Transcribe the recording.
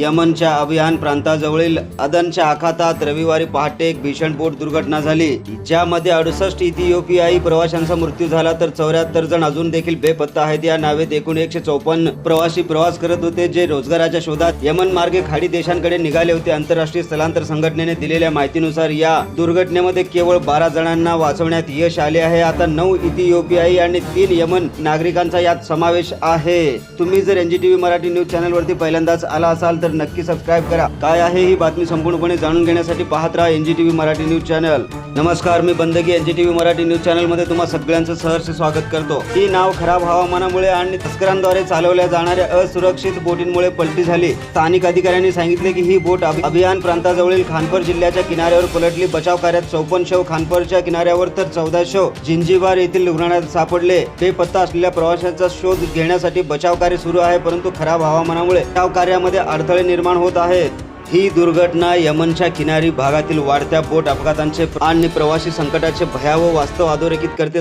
यमनच्या अभियान प्रांताजवळील अदनच्या आखातात रविवारी पहाटे एक भीषण बोट दुर्घटना झाली. ज्यामध्ये अडुसष्ट इथिओपियाई प्रवाशांचा मृत्यू झाला तर चौऱ्याहत्तर जण अजून देखील बेपत्ता आहेत. या नावेत एकूण एकशे चौपन्न प्रवासी प्रवास करत होते जे रोजगाराच्या शोधात यमन मार्गे खाडी देशांकडे निघाले होते. आंतरराष्ट्रीय स्थलांतर संघटनेने दिलेल्या माहितीनुसार या दुर्घटनेमध्ये केवळ बारा जणांना वाचवण्यात यश आले आहे. आता नऊ इथिओपियाई आणि तीन यमन नागरिकांचा यात समावेश आहे. तुम्ही जर एनजीटीव्ही मराठी न्यूज चॅनल वरती पहिल्यांदाच आला असाल तर नक्की सबस्क्राईब करा. काय आहे ही बातमी संपूर्णपणे जाणून घेण्यासाठी पाहत राहा एनजीटीव्ही मराठी न्यूज चॅनल. नमस्कार मी बंदगी एनजीटीव्ही मराठी न्यूज चॅनलमध्ये तुम्हा सगळ्यांचं सहर्ष स्वागत करतो. ही नाव खराब हवामानामुळे आणि तस्करांद्वारे चालवल्या जाणाऱ्या असुरक्षित बोटींमुळे पलटी झाली. स्थानिक अधिकाऱ्यांनी सांगितले की ही बोट अभियान प्रांताजवळील खानपर जिल्ह्याच्या किनाऱ्यावर पलटली. बचाव कार्यात चौपन्न शव खानपरच्या किनाऱ्यावर तर चौदा शव जिंजीबार येथील रुग्णालयात सापडले. बेपत्ता असलेल्या प्रवाशांचा शोध घेण्यासाठी बचाव कार्य सुरू आहे परंतु खराब हवामानामुळे बचाव कार्यामध्ये अडथळे निर्माण होत आहेत. ही दुर्घटना यमनच्या किनारी भागातील वाढत्या बोट अपघातांचे आणि प्रवासी संकटाचे भयावह वास्तव अधोरेखित करते.